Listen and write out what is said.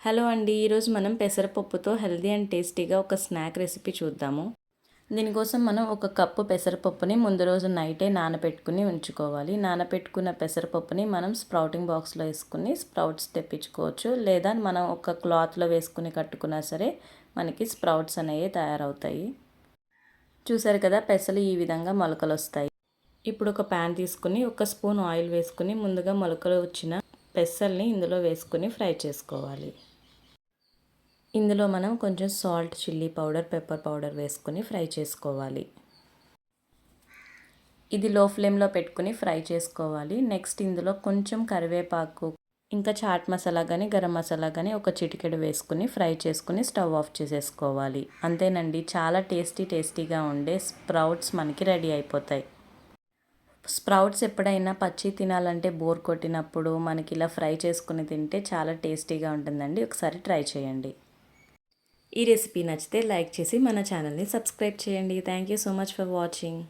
Hello అండి ఈరోజు మనం పెసరపప్పుతో హెల్దీ అండ్ టేస్టీగా ఒక స్నాక్ రెసిపీ చూద్దాము. దీనికోసం మనం ఒక కప్పు పెసరపప్పుని ముందు రోజు నైటే నానబెట్టుకుని ఉంచుకోవాలి. నానబెట్టుకున్న పెసరపప్పుని మనం స్ప్రౌటింగ్ బాక్స్లో వేసుకుని స్ప్రౌట్స్ తెప్పించుకోవచ్చు. లేదా మనం ఒక క్లాత్లో వేసుకుని కట్టుకున్నా సరే మనకి స్ప్రౌట్స్ అనేవి తయారవుతాయి. చూసారు కదా పెసలు ఈ విధంగా మొలకలు వస్తాయి ఇప్పుడు ఒక ప్యాన్ తీసుకుని ఒక స్పూన్ ఆయిల్ వేసుకుని ముందుగా మొలకలు వచ్చిన పెసల్ని ఇందులో వేసుకుని ఫ్రై చేసుకోవాలి. ఇందులో మనం కొంచెం salt chilli powder pepper powder వేసుకొని ఫ్రై చేసుకోవాలి. ఇది లో ఫ్లేమ్లో పెట్టుకుని ఫ్రై చేసుకోవాలి. నెక్స్ట్ ఇందులో కొంచెం కరివేపాకు ఇంకా చాట్ మసాలా కానీ గరం మసాలా కానీ ఒక చిటికెడు వేసుకుని ఫ్రై చేసుకుని స్టవ్ ఆఫ్ చేసేసుకోవాలి. అంతేనండి చాలా టేస్టీ టేస్టీగా ఉండే స్ప్రౌట్స్ మనకి రెడీ అయిపోతాయి. స్ప్రౌట్స్ ఎప్పుడైనా పచ్చి తినాలంటే బోర్ కొట్టినప్పుడు మనకి ఇలా ఫ్రై చేసుకుని తింటే చాలా టేస్టీగా ఉంటుందండి. ఒకసారి ట్రై చేయండి. ఈ రెసిపీ నచ్చితే లైక్ చేసి మన ఛానల్ని సబ్స్క్రైబ్ చేయండి. Thank you so much for watching